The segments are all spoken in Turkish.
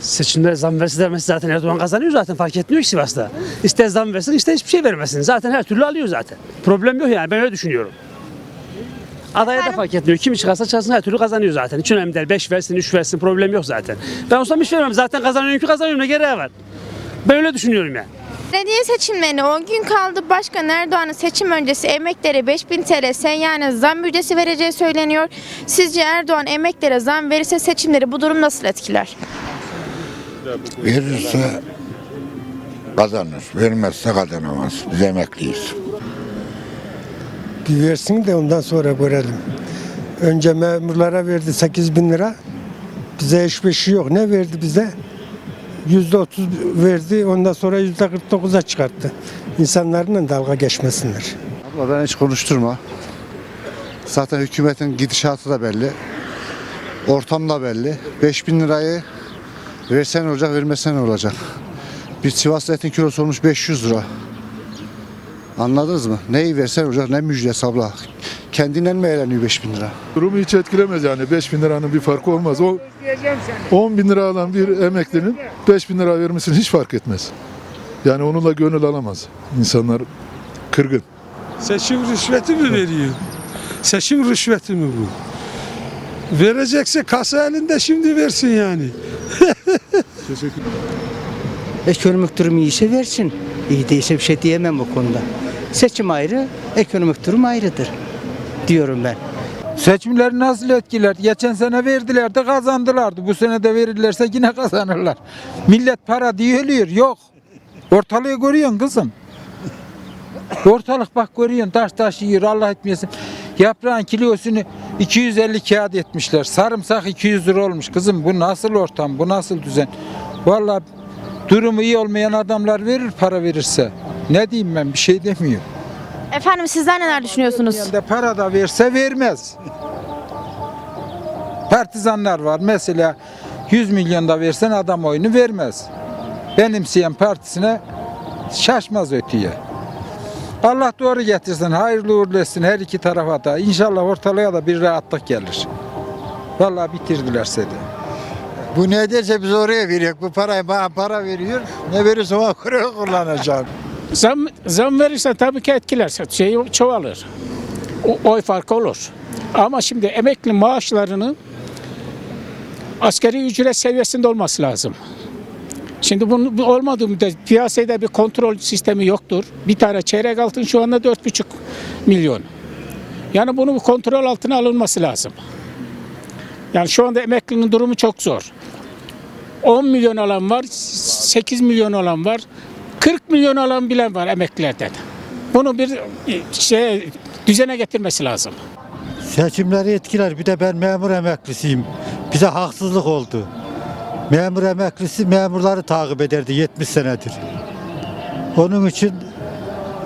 Seçimde zam verse vermesi zaten Erdoğan kazanıyor zaten fark etmiyor ki Sivas'ta. İster zam versin ister hiçbir şey vermesin. Zaten her türlü alıyor zaten. Problem yok yani ben öyle düşünüyorum. Adaya da fark etmiyor. Kim çıkarsa çalsın her türlü kazanıyor zaten. Hiç önemli değil. 5 versin 3 versin problem yok zaten. Ben olsam hiç vermem. Zaten kazanıyorum ki kazanıyorum ne gereği var. Ben öyle düşünüyorum yani. Belediye seçimlerine 10 gün kaldı. Başkan Erdoğan'ın seçim öncesi emeklere 5000 TL seyyanen zam müjdesi vereceği söyleniyor. Sizce Erdoğan emeklere zam verirse seçimleri bu durum nasıl etkiler? Verirse kazanır, vermezse kazanamaz. Biz emekliyiz. Bir versin de ondan sonra görelim. Önce memurlara verdi 8 bin lira. Bize hiçbir şey yok. Ne verdi bize? Yüzde otuz verdi. Ondan sonra yüzde 49'a çıkarttı. İnsanlarla dalga geçmesinler. Abla ben hiç konuşturma. Zaten hükümetin gidişatı da belli. Ortam da belli. 5000 lirayı versen olacak, vermesen olacak. Bir Sivas etin kilosu olmuş 500 lira. Anladınız mı? Neyi versen olacak, ne müjdesi abla. Kendinden mi eğleniyor 5000 lira? Durumu hiç etkilemez yani 5 bin liranın bir farkı olmaz. O 10 bin lira alan bir emeklinin 5 bin lira vermesini hiç fark etmez. Yani onunla gönül alamaz. İnsanlar kırgın. Seçim rüşveti mi veriyor? Seçim rüşveti mi bu? Verecekse kasa elinde şimdi versin yani. Ekonomik durum iyiyse versin. İyi değilse bir şey diyemem bu konuda. Seçim ayrı, ekonomik durum ayrıdır diyorum ben. Seçimleri nasıl etkiler? Geçen sene verdiler de kazandılardı. Bu sene de verirlerse yine kazanırlar. Millet para diye ölüyor. Yok. Ortalığı görüyorsun kızım. Ortalık bak görüyorsun taş taş yiyor Allah etmesin. Yaprağın kilosunu 250 kağıt etmişler. Sarımsak 200 lira olmuş kızım. Bu nasıl ortam? Bu nasıl düzen? Vallahi durumu iyi olmayan adamlar verir para verirse. Ne diyeyim ben bir şey demiyorum. Efendim sizler neler düşünüyorsunuz? de para da verse vermez. Partizanlar var. Mesela 100 milyon da versen adam oyunu vermez. Benimseyen partisine şaşmaz ötüye. Allah doğru getirsin. Hayırlı uğurlu etsin her iki tarafa da. İnşallah ortalığa da bir rahatlık gelir. Vallahi bitirdiler seni. Bu ne derse biz oraya veriyor. Bu parayı bana para veriyor. Ne verirse o oraya kullanacağım. Zam, zam verirse tabii ki etkiler. Şey çoğalır. O, oy farkı olur. Ama şimdi emekli maaşlarının askeri ücret seviyesinde olması lazım. Şimdi bunun bu olmadığı müddetçe piyasada bir kontrol sistemi yoktur. Bir tane çeyrek altın şu anda 4,5 milyon. Yani bunu kontrol altına alınması lazım. Yani şu anda emeklinin durumu çok zor. 10 milyon alan var, 8 milyon alan var, 40 milyon alan bilen var emeklilerden. Bunu bir şey düzene getirmesi lazım. Seçimleri etkiler. Bir de ben memur emeklisiyim. Bize haksızlık oldu. Memur emeklisi memurları takip ederdi 70 senedir. Onun için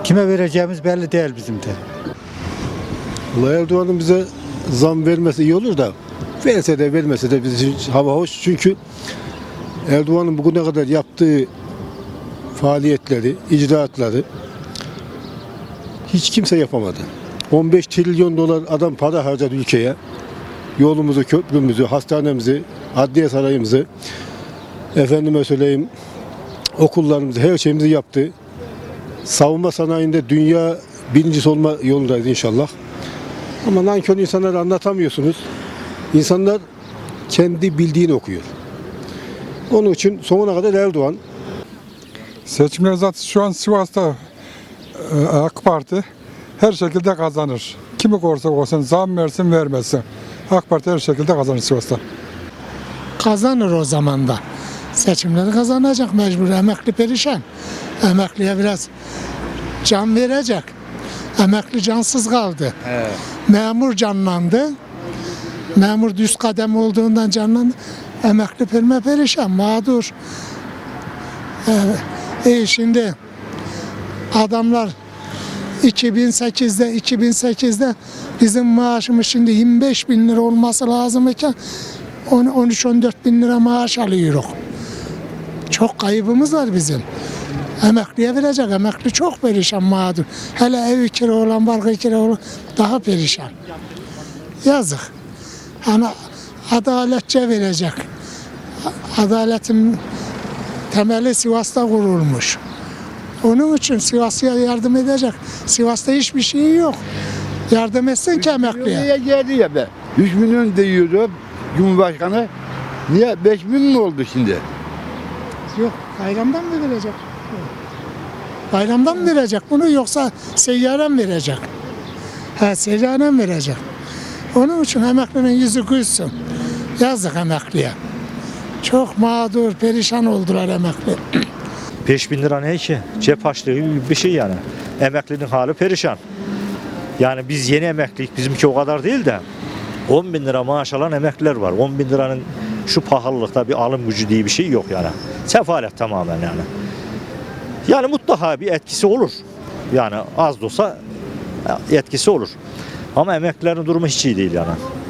kime vereceğimiz belli değil bizim de. Erdoğan'ın bize zam vermesi iyi olur da verse de vermese de bizim hava hoş. Çünkü Erdoğan'ın bugüne kadar yaptığı faaliyetleri, icraatları hiç kimse yapamadı. 15 trilyon dolar adam para harcadı ülkeye. Yolumuzu, köprümüzü, hastanemizi, adliye sarayımızı, efendime söyleyeyim okullarımızı, her şeyimizi yaptı. Savunma sanayinde dünya birincisi olma yolundayız inşallah. Ama nankör insanlara anlatamıyorsunuz. İnsanlar kendi bildiğini okuyor. Onun için sonuna kadar Erdoğan Seçimler zaten şu an Sivas'ta e, AK Parti her şekilde kazanır. Kimi korsa olsun zam versin vermesin. AK Parti her şekilde kazanır Sivas'ta. Kazanır o zaman da. Seçimleri kazanacak mecbur. Emekli perişan. Emekliye biraz can verecek. Emekli cansız kaldı. Memur canlandı. Memur düz kadem olduğundan canlandı. Emekli perme perişan, mağdur. Evet. E şimdi adamlar 2008'de 2008'de bizim maaşımız şimdi 25 bin lira olması lazım iken 13-14 bin lira maaş alıyoruz. Çok kaybımız var bizim. Emekliye verecek. Emekli çok perişan mağdur. Hele ev kira olan, barkı kira olan daha perişan. Yazık. Hani adaletçe verecek. adaletin temeli Sivas'ta kurulmuş. Onun için Sivas'a yardım edecek. Sivas'ta hiçbir şey yok. Yardım etsin ki emekliye. Niye geldi ya be? 3 milyon diyordu Cumhurbaşkanı. Niye 5 milyon mu oldu şimdi? Yok bayramdan mı verecek? Bayramdan mı verecek bunu yoksa seyyaren verecek? Ha seyyaren verecek. Onun için emeklinin yüzü gülsün. Yazık emekliye. Çok mağdur, perişan oldular emekli. 5 bin lira ne ki? Cep harçlığı bir şey yani. Emeklinin hali perişan. Yani biz yeni emeklilik bizimki o kadar değil de 10 bin lira maaş alan emekliler var. 10 bin liranın şu pahalılıkta bir alım gücü diye bir şey yok yani. Sefalet tamamen yani. Yani mutlaka bir etkisi olur. Yani az da olsa etkisi olur. Ama emeklilerin durumu hiç iyi değil yani.